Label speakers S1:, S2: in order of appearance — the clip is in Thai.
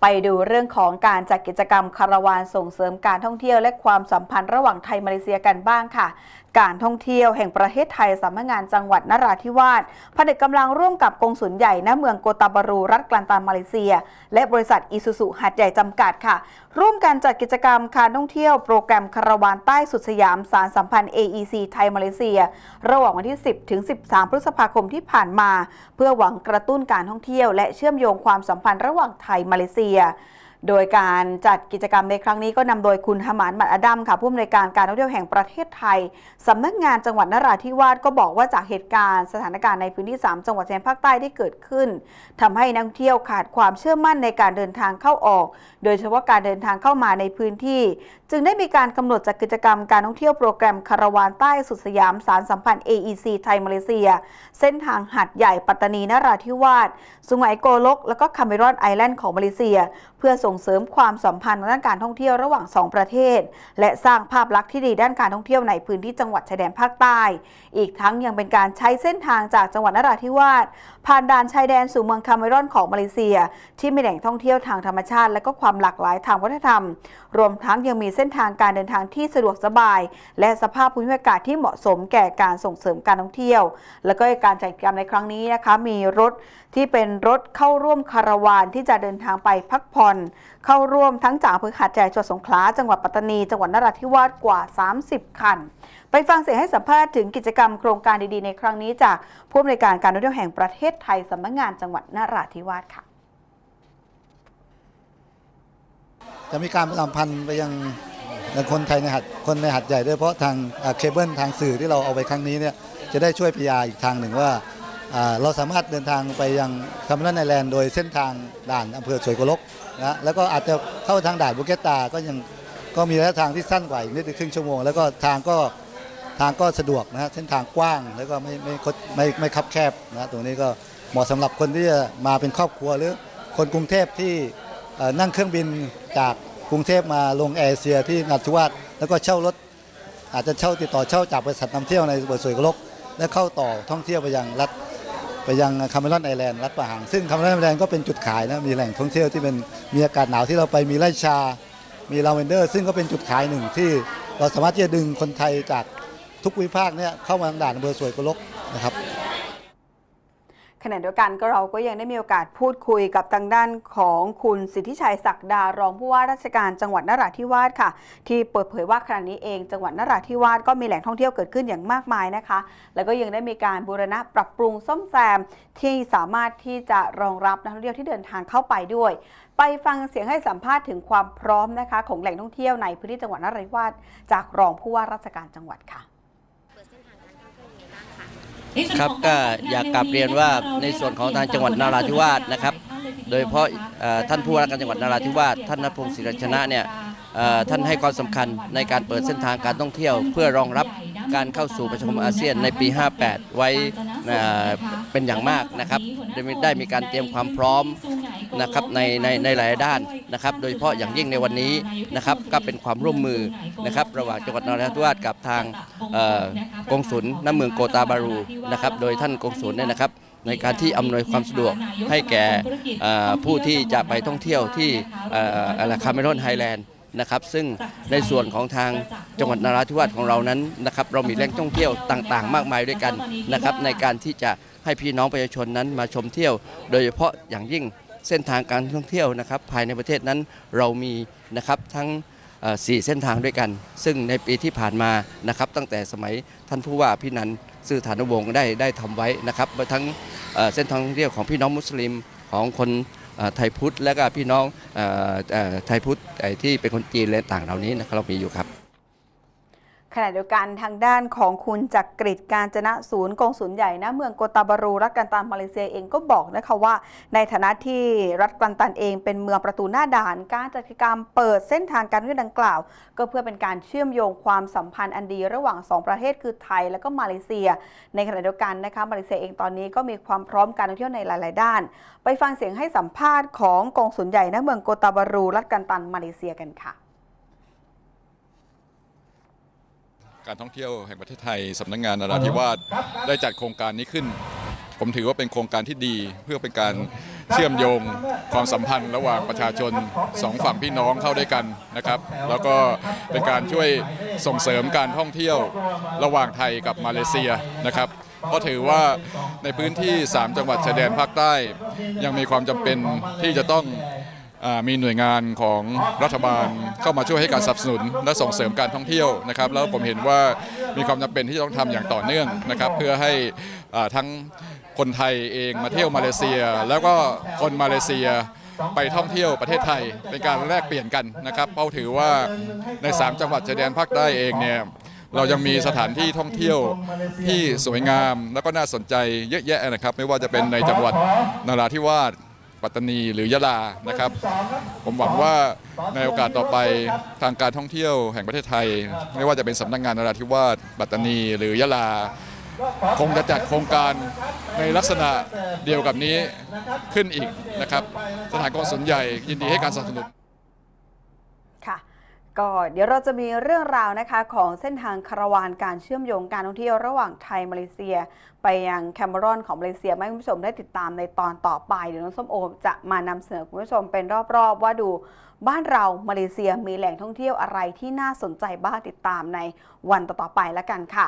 S1: ไปดูเรื่องของการจัดกิจกรรมคาราวานส่งเสริมการท่องเที่ยวและความสัมพันธ์ระหว่างไทยมาเลเซียกันบ้างค่ะ การท่องเที่ยวแห่งประเทศไทยสำนักงานจังหวัดนราธิวาสผนึกกำลังร่วมกับกองสุลใหญ่ณเมืองโกตาบารูรัฐกลันตานมาเลเซีย และบริษัทอิซูซุหัดใหญ่จำกัดค่ะ ร่วมกันจัดกิจกรรมการท่องเที่ยวโปรแกรมคาราวานใต้สุดสยามสารสัมพันธ์ AEC ไทยมาเลเซีย ระหว่างวันที่ 10 ถึง 13 พฤษภาคมที่ผ่านมา เพื่อหวังกระตุ้นการท่องเที่ยว และเชื่อมโยงความสัมพันธ์ระหว่างไทยมาเลเซีย areia โดยการจัดกิจกรรมในครั้งนี้ก็นำโดยคุณฮามานหมัดอดัมค่ะผู้อำนวยการการท่องเที่ยวแห่งประเทศไทยสำนักงานจังหวัดนราธิวาสก็บอกว่าจากเหตุการณ์สถานการณ์ในพื้นที่ 3 จังหวัดชายแดนภาคใต้ที่เกิดขึ้นทำให้นักท่องเที่ยวขาดความเชื่อมั่นในการเดินทางเข้าออก โดยเฉพาะการเดินทางเข้ามาในพื้นที่ จึงได้มีการกำหนดจัดกิจกรรมการท่องเที่ยวโปรแกรมคาราวานใต้สุดสยามสารสัมพันธ์ AEC ไทยมาเลเซีย เส้นทางหัดใหญ่ปัตตานีนราธิวาสสุไหงโกลก และก็คาเมรอนไอแลนด์ของมาเลเซียเพื่อส่งเสริมความสัมพันธ์ด้านการท่องเที่ยวระหว่าง 2 ประเทศ และสร้างภาพลักษณ์ที่ดีด้านการท่องเที่ยวในพื้นที่จังหวัดชายแดนภาคใต้ อีกทั้งยังเป็นการใช้เส้นทางจากจังหวัดนราธิวาสผ่านด่านชายแดนสู่เมืองคาเมรอนของมาเลเซีย ที่มีแหล่งท่องเที่ยวทางธรรมชาติ และก็ความหลากหลายทางวัฒนธรรม รวมทั้งยังมีเส้นทางการเดินทางที่สะดวกสบาย และสภาพภูมิอากาศที่เหมาะสมแก่การส่งเสริมการท่องเที่ยว แล้วก็การจัดกิจกรรมในครั้งนี้นะคะมีรถที่เป็นรถเข้าร่วมคาราวานที่จะเดินทางไปพักผ่อนเข้าร่วมทั้งจากอำเภอหาดใหญ่จังหวัดสงขลา จังหวัดปัตตานี จังหวัดนราธิวาสกว่า 30 คัน ไปฟังเสียงให้สัมภาษณ์ถึงกิจกรรมโครงการดีๆ ในครั้งนี้จากผู้อำนวยการการท่องเที่ยวแห่งประเทศไทยสำนักงานจังหวัดนราธิวาสค่ะ
S2: จะมีการประชาสัมพันธ์ไปยังคนไทยในหัดคนในหัดใหญ่ด้วยเพราะทางเคเบิลทางสื่อที่เราเอาไปครั้งนี้เนี่ยจะได้ช่วยพยาอีกทางหนึ่งว่าเราสามารถเดินทางไปยังคาร์เมลไนแลนด์โดยเส้นทางด่านอำเภอสวยกลก นะแล้วก็อาจจะเข้าทางด่านบุเกตตาก็ยังก็มีระยะทางที่สั้นกว่าอีกนิดนึงครึ่งชั่วโมง แล้วก็ทางก็ทางก็สะดวกนะฮะเส้นทางกว้างแล้วก็ไม่ไม่คดไม่ไม่คับแคบนะตรงนี้ก็เหมาะสำหรับคนที่จะมาเป็นครอบครัวหรือคนกรุงเทพที่นั่งเครื่องบินจากกรุงเทพมาลงแอร์เซียที่นราธิวาสแล้วก็เช่ารถอาจจะเช่าติดต่อเช่าจากบริษัทนำเที่ยวในบริษัทสวยกลกและเข้าต่อท่องเที่ยวไปยังรัฐ ไปยังคาเมรอนไอแลนด์รัฐประหางซึ่งคาเมรอนไอแลนด์ก็เป็นจุดขายนะมีแหล่งท่องเที่ยวที่เป็นมีอากาศหนาวที่เราไปมีไร่ชา มีลาเวนเดอร์ ซึ่งก็เป็นจุดขายหนึ่งที่เราสามารถที่จะดึงคนไทยจากทุกวิภาคเนี่ยเข้ามาทางด่านอำเภอสวยกุลกนะครับ
S1: ขณะเดียวกันก็เราก็ยังได้มีโอกาสพูดคุยกับทางด้านของคุณสิทธิชัยศักดารองผู้ว่าราชการจังหวัดนราธิวาสค่ะ ที่เปิดเผยว่าขณะนี้เองจังหวัดนราธิวาสก็มีแหล่งท่องเที่ยวเกิดขึ้นอย่างมากมายนะคะ แล้วก็ยังได้มีการบูรณะปรับปรุงซ่อมแซมที่สามารถที่จะรองรับนักท่องเที่ยวที่เดินทางเข้าไปด้วย ไปฟังเสียงให้สัมภาษณ์ถึงความพร้อมนะคะ ของแหล่งท่องเที่ยวในพื้นที่จังหวัดนราธิวาสจากรองผู้ว่าราชการจังหวัดค่ะ
S3: ครับก็อยากกลับเรียนว่าในส่วนของทางจังหวัดนราธิวาสนะครับ โดยเฉพาะเอ่อท่านผู้ว่าราชการจังหวัดนราธิวาสท่านนัทพงศ์ศิริชนะเนี่ยเอ่อท่านให้ความสำคัญในการเปิดเส้นทางการท่องเที่ยว เพื่อรองรับการเข้าสู่ประชาคมอาเซียนในปี 58 ไว้เอ่อเป็นอย่างมากนะครับได้มีได้มีการเตรียมความพร้อม นะครับในในในหลายด้านนะครับ โดยเฉพาะอย่างยิ่งในวันนี้นะครับก็เป็นความร่วมมือนะครับระหว่างจังหวัดนราธิวาสกับทางเอ่อกงสุลน้ำเมืองโกตาบารูนะครับโดยท่านกองสุลเนี่ยนะครับในการที่อำนวยความสะดวกให้แก่ผู้ที่จะไปท่องเที่ยวที่อ่ออะไรคาเมรอนไฮแลนด์นะครับซึ่งในส่วนของทางจังหวัดนราธิวาสของเรานั้นนะครับเรามีแหล่งท่องเที่ยวต่างๆ มากมายด้วยกันนะครับในการที่จะให้พี่น้องประชาชนนั้นมาชมเที่ยว โดยเฉพาะอย่างยิ่ง เส้นทางการท่องเที่ยวนะครับภายในประเทศนั้นเรามีนะครับทั้งเอ่อสี่เส้นทางด้วยกัน ซึ่งในปีที่ผ่านมานะครับตั้งแต่สมัยท่านผู้ว่าพี่นันซื่อฐานวงศ์ได้ได้ทำไว้นะครับทั้งเส้นทางท่องเที่ยวของพี่น้องมุสลิมของคนไทยพุทธและก็พี่น้องอไทยพุทธที่เป็นคนจีนและต่างเหล่านี้นะครับเรามีอยู่ครับ
S1: ขณะเดียวกันทางด้านของคุณจักกริดการจนะศูนย์กงศูนย์ใหญ่นะเมืองโกตาบารูรัฐกันตันมาเลเซียเองก็บอกนะคะว่า ในฐานะที่รัฐกันตันเองเป็นเมืองประตูหน้าด่าน การจัดกิจกรรมเปิดเส้นทางการท่องเที่ยวดังกล่าว ก็เพื่อเป็นการเชื่อมโยงความสัมพันธ์อันดีระหว่าง 2 ประเทศคือไทยและก็มาเลเซีย ในขณะเดียวกันนะคะมาเลเซียเองตอนนี้ก็มีความพร้อมการท่องเที่ยวในหลาย ๆ ด้าน ไปฟังเสียงให้สัมภาษณ์ของกองศูนย์ใหญ่ณเมืองโกตาบารูรัฐกันตันมาเลเซียกันค่ะ
S4: การท่องเที่ยวแห่งประเทศไทยสำนักงงานนราธิวาสได้จัดโครงการนี้ขึ้น ผมถือว่าเป็นโครงการที่ดีเพื่อเป็นการเชื่อมโยงความสัมพันธ์ระหว่างประชาชนสองฝั่งพี่น้องเข้าด้วยกันนะครับ แล้วก็เป็นการช่วยส่งเสริมการท่องเที่ยวระหว่างไทยกับมาเลเซียนะครับเพราะถือว่าในพื้นที่ 3 จังหวัดชายแดนภาคใต้ ยังมีความจำเป็นที่จะต้องอา มีหน่วยงานของรัฐบาลเข้ามาช่วยให้การสนับสนุน และส่งเสริมการท่องเที่ยวนะครับแล้วผมเห็นว่ามีความจำเป็นที่จะต้องทำอย่างต่อเนื่องนะครับเพื่อให้ทั้งคนไทยเองมาเที่ยวมาเลเซีย แล้วก็คนมาเลเซียไปท่องเที่ยวประเทศไทยเป็นการแลกเปลี่ยนกันนะครับเพราะถือว่าใน 3 จังหวัดชายแดนภาคใต้เองเนี่ยเรายังมีสถานที่ท่องเที่ยวที่สวยงาม แล้วก็น่าสนใจเยอะแยะนะครับ ไม่ว่าจะเป็นในจังหวัดนราธิวาส ปัตตานีหรือยะลานะครับ ผมหวังว่าในโอกาสต่อไปทางการท่องเที่ยวแห่งประเทศไทย ไม่ว่าจะเป็นสำนักงานนราธิวาสปัตตานีหรือยะลา คงจะจัดโครงการในลักษณะเดียวกับนี้ขึ้นอีกนะครับ สถานกงสุลใหญ่ยินดีให้การสนับสนุน
S1: ค่ะ ก็เดี๋ยวเราจะมีเรื่องราวนะคะของเส้นทางคาราวานการเชื่อมโยงการท่องเที่ยวระหว่างไทยมาเลเซีย ไปยังแคมเบรอนของมาเลเซียให้คุณผู้ชมได้ติดตามในตอนต่อไป เดี๋ยวน้องส้มโอจะมานำเสนอคุณผู้ชมเป็นรอบๆ ว่าดูบ้านเรามาเลเซียมีแหล่งท่องเที่ยวอะไรที่น่าสนใจบ้างติดตามในวันต่อๆไปแล้วกันค่ะ